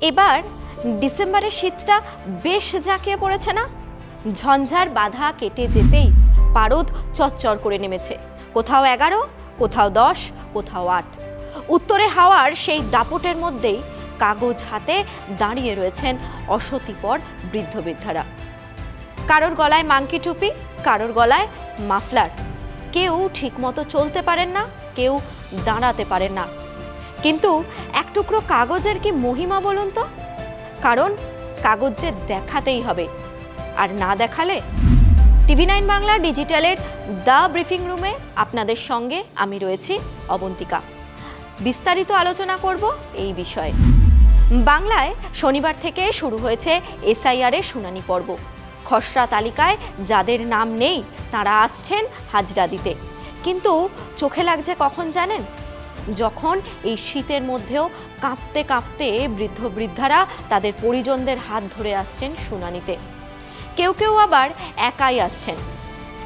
এবার ডিসেম্বরের শীতটা বেশ জাঁকিয়ে পড়েছে না? ঝঞ্ঝার বাধা কেটে যেতেই পারদ চচ্চর করে নেমেছে। কোথাও এগারো, কোথাও দশ, কোথাও আট। উত্তরে হাওয়ার সেই দাপটের মধ্যেই কাগজ হাতে দাঁড়িয়ে রয়েছেন অসতিপর বৃদ্ধ বৃদ্ধারা। কারোর গলায় মাংকি টুপি, কারোর গলায় মাফলার। কেউ ঠিকমতো চলতে পারেন না, কেউ দাঁড়াতে পারেন না। কিন্তু এক টুকরো কাগজের কি মহিমা বলুন তো? কারণ কাগজ যে দেখাতেই হবে। আর না দেখালে? টিভি নাইন বাংলা ডিজিটালের দ্য ব্রিফিং রুমে আপনাদের সঙ্গে আমি রয়েছি অবন্তিকা। বিস্তারিত আলোচনা করব এই বিষয়ে। বাংলায় শনিবার থেকে শুরু হয়েছে এসআইআর এর শুনানি পর্ব। খসড়া তালিকায় যাদের নাম নেই, তারা আসছেন হাজরা দিতে। কিন্তু চোখে লাগছে কখন জানেন? যখন এই শীতের মধ্যেও কাঁপতে কাঁপতে বৃদ্ধ বৃদ্ধারা তাদের পরিজনদের হাত ধরে আসছেন শুনানিতে। কেউ কেউ আবার একাই আসছেন।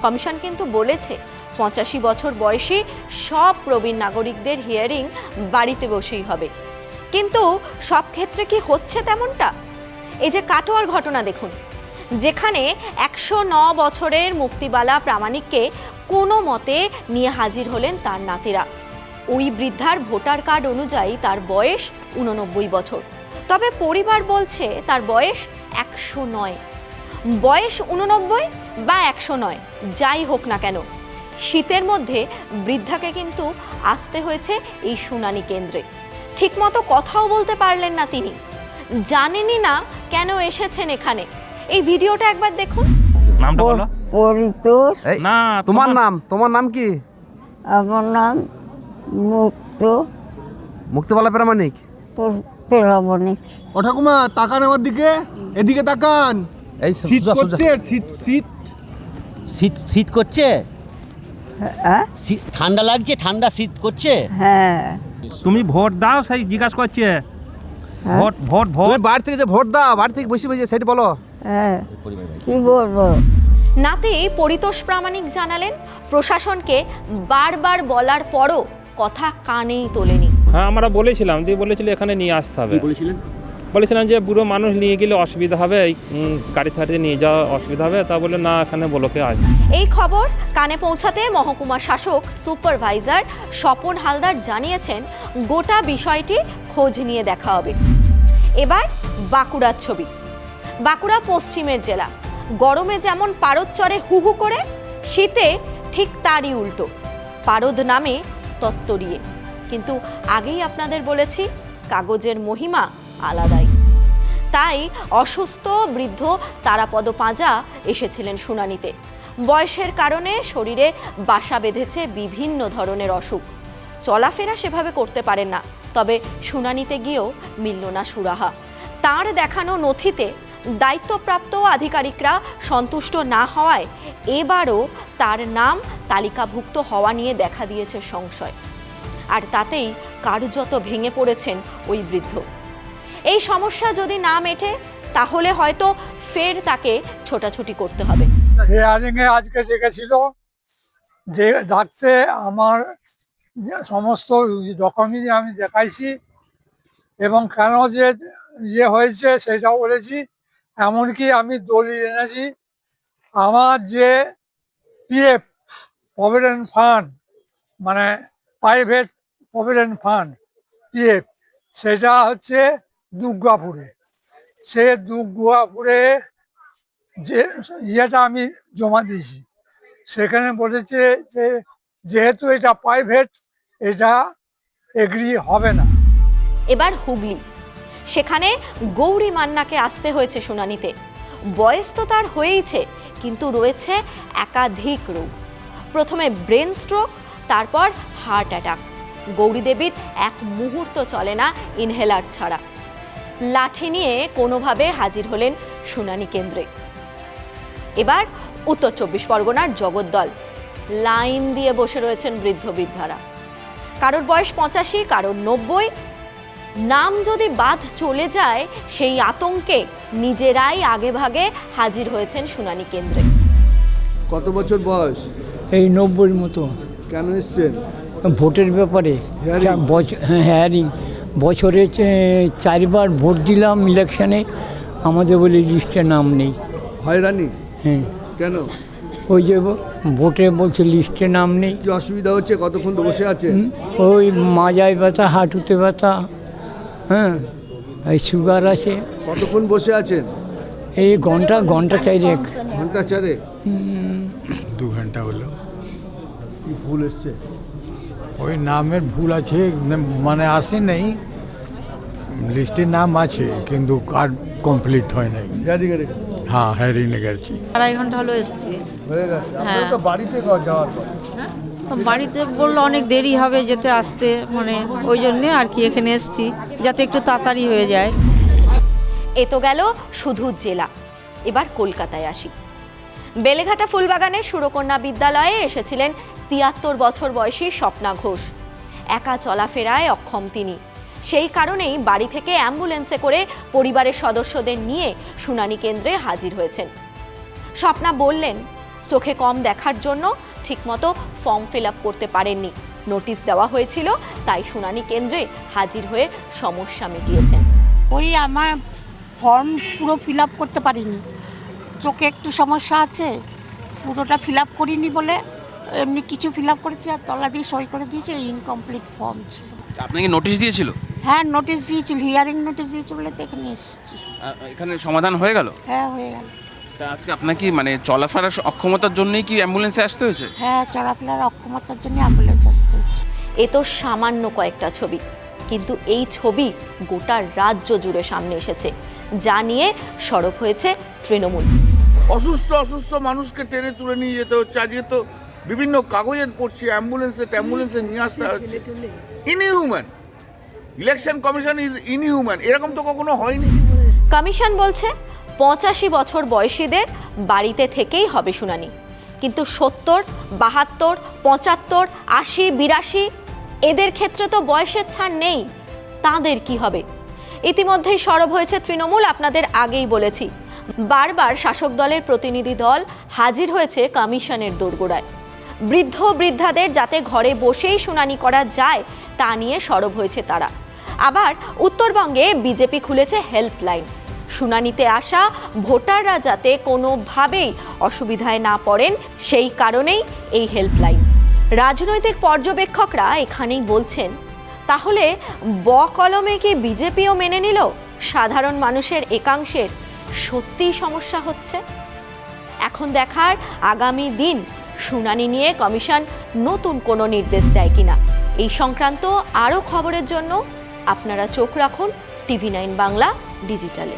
কমিশন কিন্তু বলেছে, পঁচাশি বছর বয়সী সব প্রবীণ নাগরিকদের হিয়ারিং বাড়িতে বসেই হবে। কিন্তু সব ক্ষেত্রে কি হচ্ছে তেমনটা? এই যে কাটোয়ার ঘটনা দেখুন, যেখানে একশো ন বছরের মুক্তিবালা প্রামাণিককে কোনো মতে নিয়ে হাজির হলেন তার নাতিরা। ওই বৃদ্ধার ভোটার কার্ড অনুযায়ী তার বয়স উননব্বই বছর। তবে পরিবার বলছে তার বয়স একশো নয়। বয়স উননব্বই বা একশো নয় যাই হোক না কেন। শীতের মধ্যে বৃদ্ধাকে কিন্তু আসতে হয়েছে এই শুনানি কেন্দ্রে। ঠিকমতো কথাও বলতে পারলেন না তিনি। জানেনই না কেন এসেছেন এখানে। এই ভিডিওটা একবার দেখুন। নামটা বলো। পরিতোষ। না তোমার নাম তোমার নাম কি? আমার নাম মুক্ত মুক্তিবালা প্রামাণিক? পেলামণিক ও ঠাকুমা তাকান আমার দিকে। এদিকে তাকান। এই শীত। করছে শীত শীত। শীত শীত করছে? হ্যাঁ শীত- ঠান্ডা লাগছে ঠান্ডা শীত করছে? হ্যাঁ। তুমি ভোট দাও সেই জিজ্ঞাসা করছে। Vote vote vote. তুমি বাড়ি থেকে যে ভোট দাও বাড়ি থেকে বসে বসে সেটা বলো। হ্যাঁ। কি বলব? নাতে পরিতোষ প্রামাণিক জানালেন প্রশাসনকে বারবার বলার পরও কথা কানেই তোলেনি। হ্যাঁ আমরা বলেছিলাম দিয়ে বলেছিল এখানে নিয়ে আসতে হবে। বলেছিলেন? বলেছিলাম যে বুড়ো মানুষ নিয়ে গেলে অসুবিধা হবে এই গাড়ি ফাড়িতে নিয়ে যাওয়া অসুবিধা হবে তা বলে না এখানে বলোকে আজ এই খবর কানে পৌঁছাতে মহকুমা শাসক সুপারভাইজার স্বপন হালদার জানিয়েছেন গোটা বিষয়টি খোঁজ নিয়ে দেখা হবে। এবার বাঁকুড়ার ছবি। বাঁকুড়া পশ্চিমের জেলা। গরমে যেমন পারদ চড়ে হু হু করে শীতে ঠিক তারই উল্টো। পারদ নামে তত্তরিয়ে কিন্তু আগেই আপনাদের বলেছি, কাগজের মহিমা আলাদাই। তাই অসুস্থ, বৃদ্ধ, তারাপদ পাঁজা এসেছিলেন শুনানিতে। বয়সের কারণে শরীরে বাসা বেঁধেছে বিভিন্ন ধরনের অসুখ। চলাফেরা সেভাবে করতে পারেন না, তবে শুনানিতে গিয়েও মিলল না সুরাহা। তার দেখানো নথিতে দায়িত্বপ্রাপ্ত আধিকারিকরা সন্তুষ্ট না হওয়ায় এবারও তার নাম তালিকাভুক্ত হওয়া নিয়ে দেখা দিয়েছে সংশয়। আর তাতেই কার্যত ভেঙে পড়েছেন ওই বৃদ্ধ। এই সমস্যা যদি না মেটে, তাহলে হয়তো ফের তাকে ছোটাছুটি করতে হবে। আজকে ডেকেছিল যে ডাকতে আমার সমস্ত ডকুমেন্ট আমি দেখাইছি এবং কেন যে ইয়ে হয়েছে সেটাও বলেছি, এমনকি আমি দলিল এনেছি। আমার যে পিএফ প্রভিডেন্ট ফান্ড মানে প্রাইভেট প্রভিডেন্ট ফান্ড পিএফ সেটা হচ্ছে দুর্গাপুরে। সে দুর্গাপুরে যে ইয়েটা আমি জমা দিয়েছি, সেখানে বলেছে যে যেহেতু এটা প্রাইভেট এটা এগ্রি হবে না। এবার হুগলি। সেখানে গৌরী মান্নাকে আসতে হয়েছে শুনানিতে। বয়স তো তার হয়েইছে, কিন্তু রয়েছে একাধিক রোগ। প্রথমে ব্রেন স্ট্রোক, তারপর হার্ট অ্যাটাক। গৌরী দেবীর এক মুহূর্ত চলে না ইনহেলার ছাড়া। লাঠি নিয়ে কোনোভাবে হাজির হলেন শুনানি কেন্দ্রে। এবার উত্তর চব্বিশ পরগনার জগদ্দল। লাইন দিয়ে বসে রয়েছেন বৃদ্ধ বৃদ্ধারা। কারোর বয়স পঁচাশি, কারোর নব্বই। নাম যদি বাদ চলে যায়, সেই আতঙ্কে নিজেরাই আগে ভাগে হাজির হয়েছেন শুনানি কেন্দ্রে। কত বছর বয়স? এই নব্বইয়ের মতো। কেন এসছেন? ভোটের ব্যাপারে হ্যাঁ হেয়ারিং বছরে চারবার ভোট দিলাম ইলেকশনে। আমাদের বলে লিস্টে নাম নেই। হয়রানি? হ্যাঁ। কেন? ওই যে ভোটে বলছে লিস্টে নাম নেই। কি অসুবিধা হচ্ছে? কতক্ষণ তো বসে আছে? ওই মাজায় ব্যথা হাঁটুতে ব্যথা। হ্যাঁ এই সুগার আছে। কতক্ষণ বসে আছেন? এই ঘণ্টা ঘণ্টা চাইরেক ঘণ্টা চারে দু ঘণ্টা হলো। কি ভুল এসছে? ওই নামের ভুল আছে মানে আসে নেই। লিস্টে নাম আছে কিন্তু কার্ড কমপ্লিট হয় নাই। হ্যাঁ হ্যারিনে গেছি আড়াই ঘণ্টা হলো এসছি। হয়ে গেছে। হ্যাঁ। তো বাড়িতে যাওয়ার পর। বাড়িতে বলল অনেক দেরি হবে যেতে আসতে মানে ওই জন্যে আর কি এখানে এসছি যাতে একটু তাড়াতাড়ি হয়ে যায়। এ তো গেল শুধু জেলা। এবার কলকাতায় আসি। বেলেঘাটা ফুলবাগানের সুরকন্যা বিদ্যালয়ে এসেছিলেন তিয়াত্তর বছর বয়সী স্বপ্না ঘোষ। একা চলাফেরায় অক্ষম তিনি। সেই কারণেই বাড়ি থেকে অ্যাম্বুলেন্সে করে পরিবারের সদস্যদের নিয়ে শুনানি কেন্দ্রে হাজির হয়েছেন। স্বপ্না বললেন, চোখে কম দেখার জন্য ঠিকমতো ফর্ম ফিল করতে পারেননি। নোটিশ দেওয়া হয়েছিল, তাই শুনানি কেন্দ্রে হাজির হয়ে সমস্যা মিটিয়েছেন। ওই আমার ফর্ম পুরো ফিল আপ করতে পারিনি। চোখে একটু সমস্যা আছে পুরোটা ফিল আপ করিনি বলে এমনি কিছু ফিল আপ করেছি আর তলা দিয়ে সই করে দিয়েছে ইনকমপ্লিট ফর্ম ছিল। আপনাকে নোটিশ দিয়েছিল? হ্যাঁ নোটিশ দিয়েছিল হিয়ারিং নোটিশ দিয়েছে বলে তো এখানে এসেছি। এখানে সমাধান হয়ে গেল? হ্যাঁ হয়ে গেল। আজকে আপনার কি মানে চলাফেরার অক্ষমতার জন্যই কি অ্যাম্বুলেন্সে আসতে হয়েছে? হ্যাঁ চলাফেরার অক্ষমতার জন্য অ্যাম্বুলেন্স আসতে হচ্ছে এ তো সামান্য কয়েকটা ছবি কিন্তু এই ছবি গোটা রাজ্য জুড়ে সামনে এসেছে। যা নিয়ে সরব হয়েছে তৃণমূল। অসুস্থ অসুস্থ মানুষকে টেনে তুলে নিয়ে যেতে হচ্ছে। আজকে তো বিভিন্ন কাগজে পড়ছি অ্যাম্বুলেন্সে ট্যাম্বুলেন্সে নিয়ে আসতে হচ্ছে। Inhuman election commission is inhuman এরকম তো কখনো হয়নি। কমিশন বলছে পঁচাশি বছর বয়সীদের বাড়িতে থেকেই হবে শুনানি। কিন্তু সত্তর বাহাত্তর পঁচাত্তর আশি বিরাশি এদের ক্ষেত্রে তো বয়সের ছাড় নেই। তাদের কি হবে? ইতিমধ্যেই সরব হয়েছে তৃণমূল, আপনাদের আগেই বলেছি। বারবার শাসক দলের প্রতিনিধি দল হাজির হয়েছে কমিশনের দোরগোড়ায়। বৃদ্ধ বৃদ্ধাদের যাতে ঘরে বসেই শুনানি করা যায়, তা নিয়ে সরব হয়েছে তারা। আবার উত্তরবঙ্গে বিজেপি খুলেছে হেল্পলাইন। শুনানিতে আসা ভোটাররা যাতে কোনোভাবেই অসুবিধায় না পড়েন, সেই কারণেই এই হেল্পলাইন। রাজনৈতিক পর্যবেক্ষকরা এখানেই বলছেন তাহলে ব কলমে কি বিজেপিও মেনে নিল? সাধারণ মানুষের একাংশের সত্যিই সমস্যা হচ্ছে। এখন দেখার আগামী দিন শুনানি নিয়ে কমিশন নতুন কোনো নির্দেশ দেয় কিনা? এই সংক্রান্ত আরও খবরের জন্য আপনারা চোখ রাখুন টিভি নাইন বাংলা ডিজিটালে।